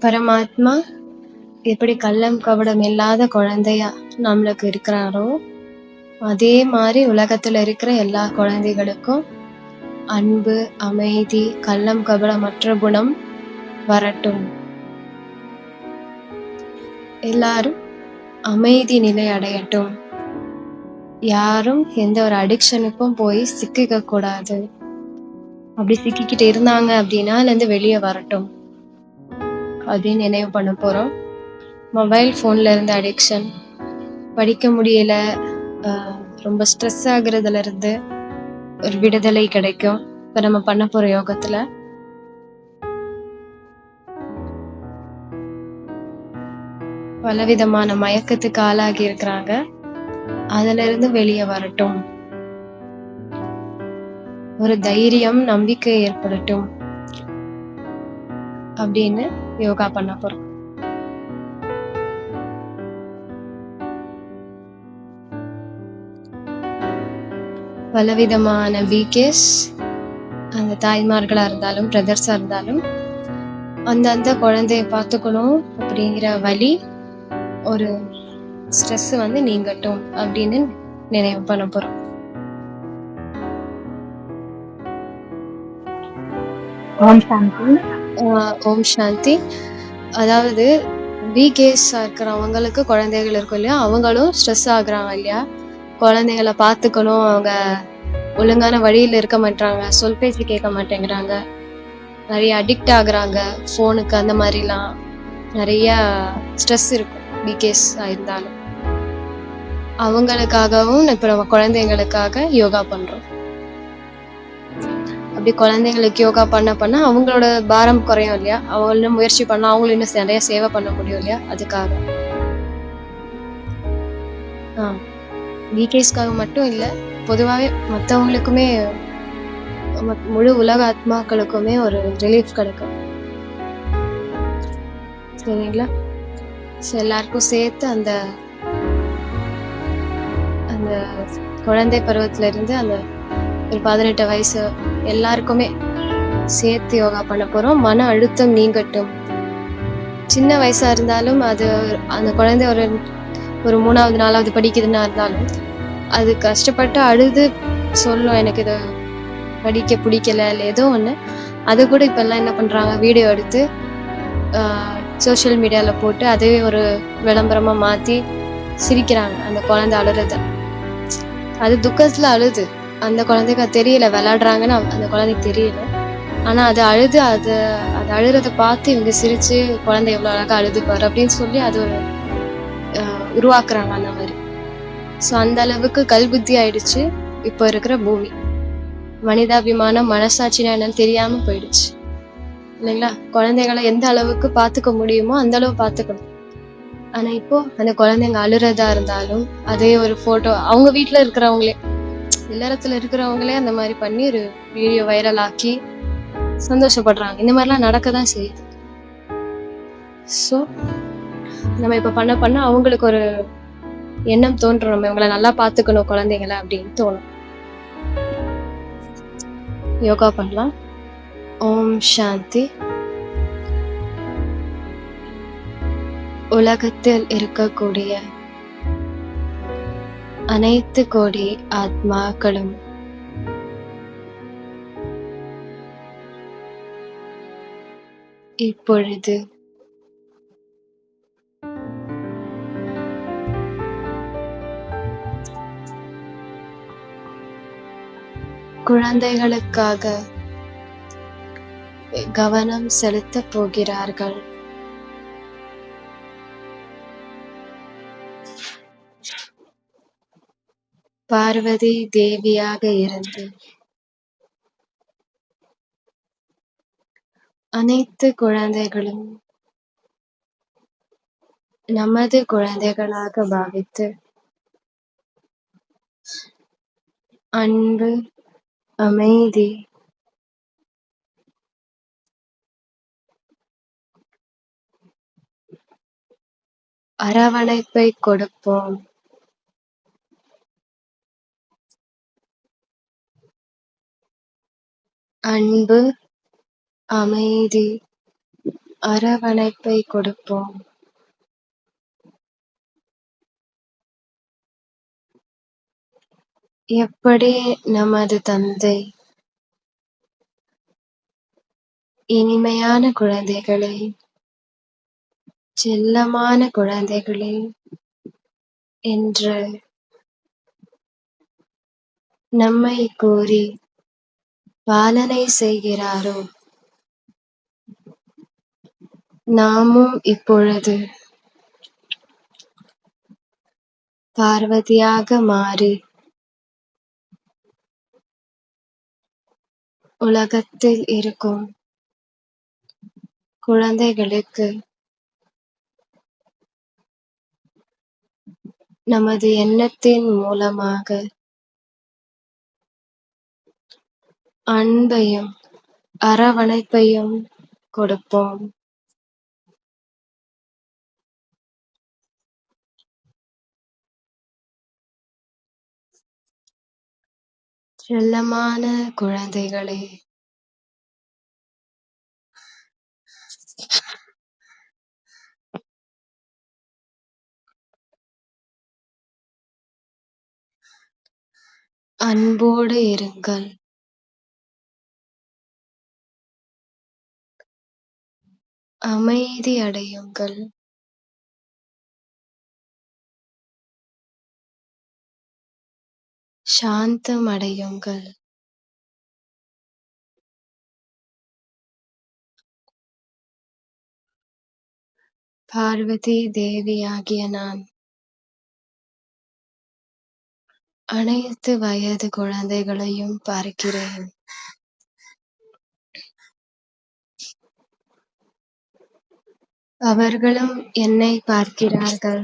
பரமாத்மா எப்படி கள்ளம் கபடம் இல்லாத குழந்தையா நம்மளுக்கு இருக்கிறாரோ அதே மாதிரி உலகத்துல இருக்கிற எல்லா குழந்தைகளுக்கும் அன்பு அமைதி கள்ளம் கபடமற்ற குணம் வரட்டும். எல்லாரும் அமைதி நிலை அடையட்டும். யாரும் எந்த ஒரு அடிக்ஷனுக்கும் போய் சிக்கிக்க கூடாது அப்படி சிக்கிக்கிட்டு இருந்தாங்க அப்படின்னா அதுல இருந்து வெளியே வரட்டும். அப்படின்னு நினைவு பண்ண போறோம். மொபைல் ஃபோனில் இருந்த அடிக்ஷன் படிக்க முடியல. ரொம்ப ஸ்ட்ரெஸ் ஆகுறதுல இருந்து ஒரு விடுதலை கிடைக்கும். இப்ப நம்ம பண்ண போற யோகத்துல. பலவிதமான மயக்கத்துக்கு ஆளாகி இருக்கிறாங்க. அதுல இருந்து வெளியே வரட்டும். ஒரு தைரியம் நம்பிக்கை ஏற்படட்டும் அப்படின்னு யோகா பண்ண போறோம். பலவிதமான பிகேஸ் அந்த தாய்மார்களா இருந்தாலும் பிரதர்ஸா இருந்தாலும் அந்தந்த குழந்தைய பார்த்துக்கணும் அப்படிங்கிற வழி ஒரு ஸ்ட்ரெஸ் வந்து நீங்கட்டும் அப்படின்னு நினைவு பண்ண போறோம். ஓம் சாந்தி. ஆஹ் ஓம் சாந்தி. அதாவது வீகேஸாக இருக்கிறவங்களுக்கு குழந்தைகள் இருக்கும் இல்லையா? அவங்களும் ஸ்ட்ரெஸ் ஆகுறாங்க இல்லையா? குழந்தைகளை பார்த்துக்கணும் அவங்க ஒழுங்கான வழியில இருக்க மாட்டாங்க சொல் பேச்சு கேட்க மாட்டேங்கிறாங்க. நிறைய அடிக்ட் ஆகுறாங்க ஃபோனுக்கு அந்த மாதிரிலாம். நிறைய ஸ்ட்ரெஸ் இருக்கும் பிகேஸ் இருந்தாலும். அவங்களுக்காகவும் இப்போ நம்ம குழந்தைங்களுக்காக யோகா பண்றோம். அப்படி குழந்தைங்களுக்கு யோகா பண்ண பண்ண அவங்களோட பாரம் குறையும் இல்லையா? அவங்களும் முயற்சி பண்ணால் அவங்களும் இன்னும் நிறைய சேவை பண்ண முடியும் இல்லையா? அதுக்காக. ஆ. விகேஸ்க்காக மட்டும் இல்லை பொதுவாகவே மற்றவங்களுக்குமே முழு உலக ஆத்மாக்களுக்குமே ஒரு ரிலீஃப் கிடைக்கும். சரிங்களா? ஸோ எல்லாருக்கும் சேர்த்து அந்த அந்த குழந்தை பருவத்துல இருந்து அந்த ஒரு பதினெட்டு வயசு எல்லாருக்குமே சேர்த்து யோகா பண்ண போறோம். மன அழுத்தம் நீங்கட்டும். சின்ன வயசா இருந்தாலும் அது அந்த குழந்தை ஒரு ஒரு மூணாவது நாலாவது படிக்குதுன்னா இருந்தாலும் அது கஷ்டப்பட்டு அழுது சொல்லும் எனக்கு இது படிக்க பிடிக்கல இல்லை ஏதோ ஒன்று அது கூட இப்பெல்லாம் என்ன பண்றாங்க வீடியோ எடுத்து சோஷியல் மீடியாவில் போட்டு அதுவே ஒரு விளம்பரமாக மாற்றி சிரிக்கிறாங்க அந்த குழந்தை அழுறத. அது துக்கத்தில் அழுது. அந்த குழந்தைக்கு அது தெரியல விளையாடுறாங்கன்னு அந்த குழந்தைக்கு தெரியல. ஆனால் அது அழுது அது அது அழுகிறத பார்த்து இவங்க சிரித்து குழந்தை எவ்வளோ அழகாக அழுது பாரு அப்படின்னு சொல்லி அது ஒரு உருவாக்குறாங்க அந்த மாதிரி. ஸோ அந்த அளவுக்கு கல்புத்தி ஆயிடுச்சு. இப்போ இருக்கிற பூமி. மனிதாபிமானம் மனசாட்சினா என்னன்னு தெரியாமல் போயிடுச்சு. இல்லைங்களா? குழந்தைகளை எந்த அளவுக்கு பார்த்துக்க முடியுமோ அந்த அளவு பார்த்துக்கணும். ஆனால் இப்போ அந்த குழந்தைங்க அழுறதா இருந்தாலும் அதே ஒரு ஃபோட்டோ அவங்க வீட்டில் இருக்கிறவங்களே இல்லறத்துல இருக்கிறவங்களே அந்த மாதிரி பண்ணி ஒரு வீடியோ வைரல் ஆக்கி சந்தோஷப்படுறாங்க. இந்த மாதிரிலாம் நடக்க தான் செய்யுது. ஸோ நம்ம இப்ப பண்ண பண்ண அவங்களுக்கு ஒரு எண்ணம் தோன்றும். நம்ம இவங்களை நல்லா பார்த்துக்கணும் குழந்தைங்கள அப்படின்னு தோணும். யோகா பண்ணலாம். ஓம் சாந்தி. உலகத்தில் இருக்கக்கூடிய அனைத்து கோடி ஆத்மாக்களும். இப்பொழுது குழந்தைகளுக்காக கவனம் செலுத்தப் போகிறார்கள். பார்வதி தேவியாக இருந்து அனைத்து குழந்தைகளும் நமது குழந்தைகளாக பாவித்து அன்பு அமைதி அரவணைப்பை கொடுப்போம். அன்பு அமைதி அரவணைப்பை கொடுப்போம். எப்படி நமது தந்தை இனிமையான குழந்தைகளே செல்லமான குழந்தைகளே என்று நம்மை கூறி பாலனை செய்கிறாரோ? நாமும் இப்பொழுது பார்வதியாக மாறி உலகத்தில் இருக்கும் குழந்தைகளுக்கு நமது எண்ணத்தின் மூலமாக அன்பையும் அரவணைப்பையும் கொடுப்போம். செல்லமான குழந்தைகளே அன்போடு இருங்கள். அமைதி அடையுங்கள். சாந்தம் அடையுங்கள். பார்வதி தேவியாகிய நான். அனைத்து வயது குழந்தைகளையும் பார்க்கிறேன். அவர்களும் என்னை பார்க்கிறார்கள்.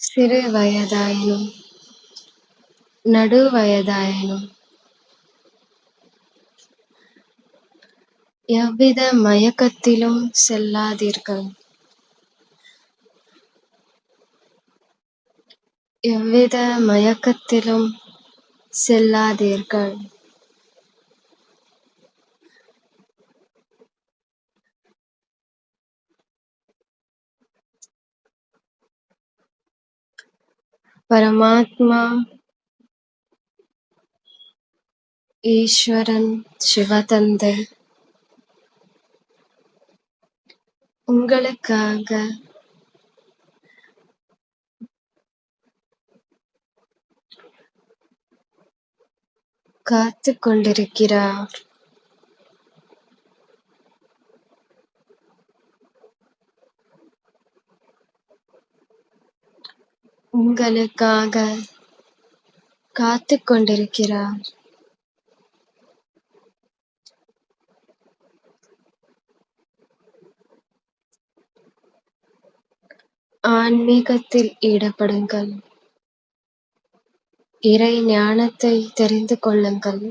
சிறு வயதாயினும் நடு வயதாயினும் எவ்வித மயக்கத்திலும் செல்லாதீர்கள். எவ்வித மயக்கத்திலும் செல்லாதீர்கள். பரமாத்மா ஈஸ்வரன் சிவதந்தை உங்களுக்காக. காத்து கொண்டிருக்கிறார். உங்களுக்காக காத்து கொண்டிருக்கிறார். ஆன்மீகத்தில் ஈடுபடுங்கள் இறை ஞானத்தை தெரிந்து கொள்ளுங்கள்.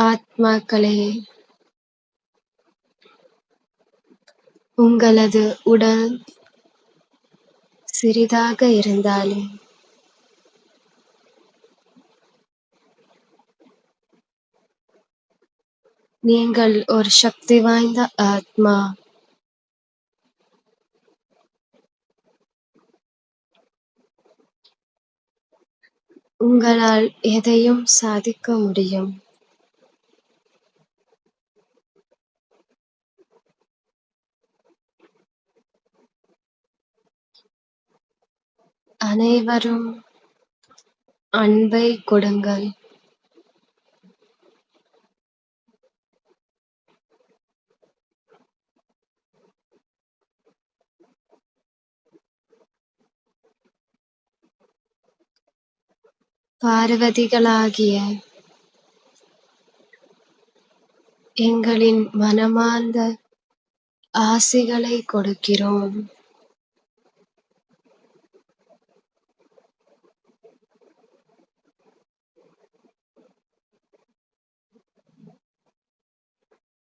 ஆத்மாக்களே உங்களது உடல் சிறிதாக இருந்தாலும் நீங்கள் ஒரு சக்தி வாய்ந்த ஆத்மா. உங்களால் எதையும் சாதிக்க முடியும். அனைவரும் அன்பை கொடுங்கள். பார்வதிகளாகிய எங்களின் மனமார்ந்த ஆசைகளை கொடுக்கிறோம்.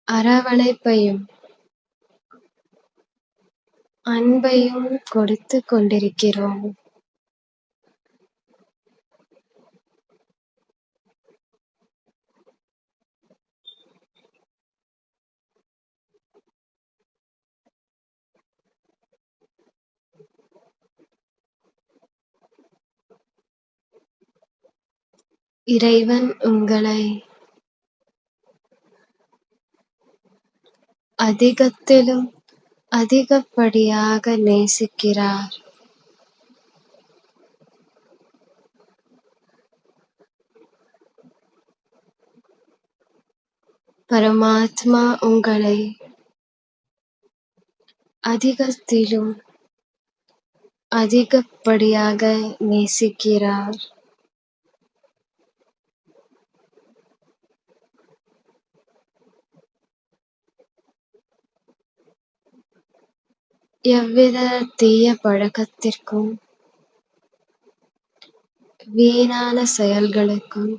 அரவணைப்பையும் அன்பையும் கொடுத்து கொண்டிருக்கிறோம். இறைவன் உங்களை அதிகத்திலும் அதிகப்படியாக நேசிக்கிறார். பரமாத்மா உங்களை அதிகத்திலும் அதிகப்படியாக நேசிக்கிறார். எவ்வித தீய பழக்கத்திற்கும் வீணான செயல்களுக்கும்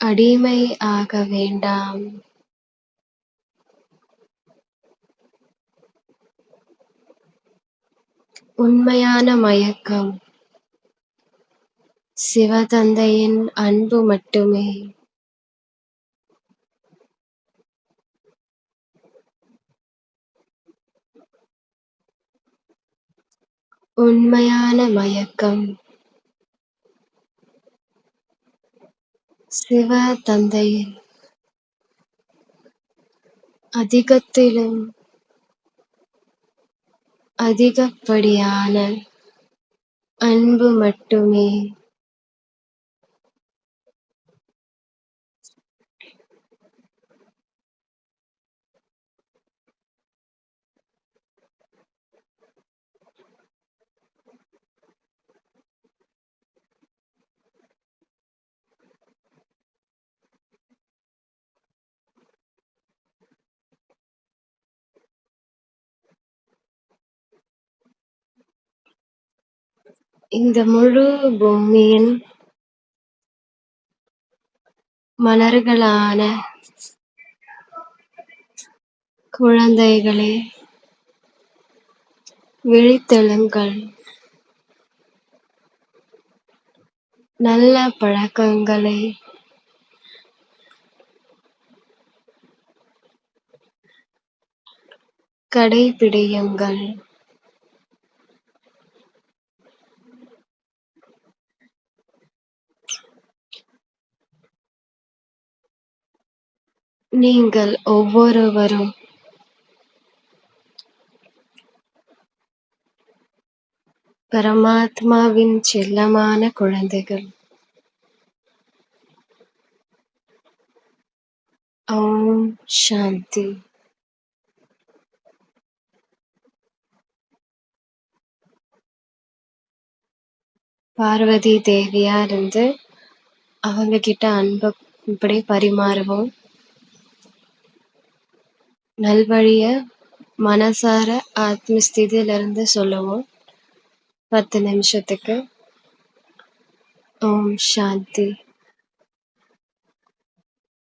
அடிமை ஆக வேண்டாம். உண்மையான மயக்கம் சிவதந்தையின் அன்பு மட்டுமே. உண்மையான மயக்கம். சிவ தந்தையின் அதிகத்திலும் அதிகப்படியான அன்பு மட்டுமே. இந்த முழு பூமியின் மலர்களான குழந்தைகளே விழித்தெழுங்கள். நல்ல பழக்கங்களை கடைபிடியுங்கள். நீங்கள் ஒவ்வொருவரும் பரமாத்மாவின் செல்லமான குழந்தைகள். ஓம் சாந்தி. பார்வதி தேவியா இருந்து அவங்க கிட்ட அன்பை இப்படி பரிமாறுவோம். நல்வழிய மனசார ஆத்ம ஸ்திதியில இருந்து சொல்லுவோம். பத்து நிமிஷத்துக்கு. ஓம் சாந்தி.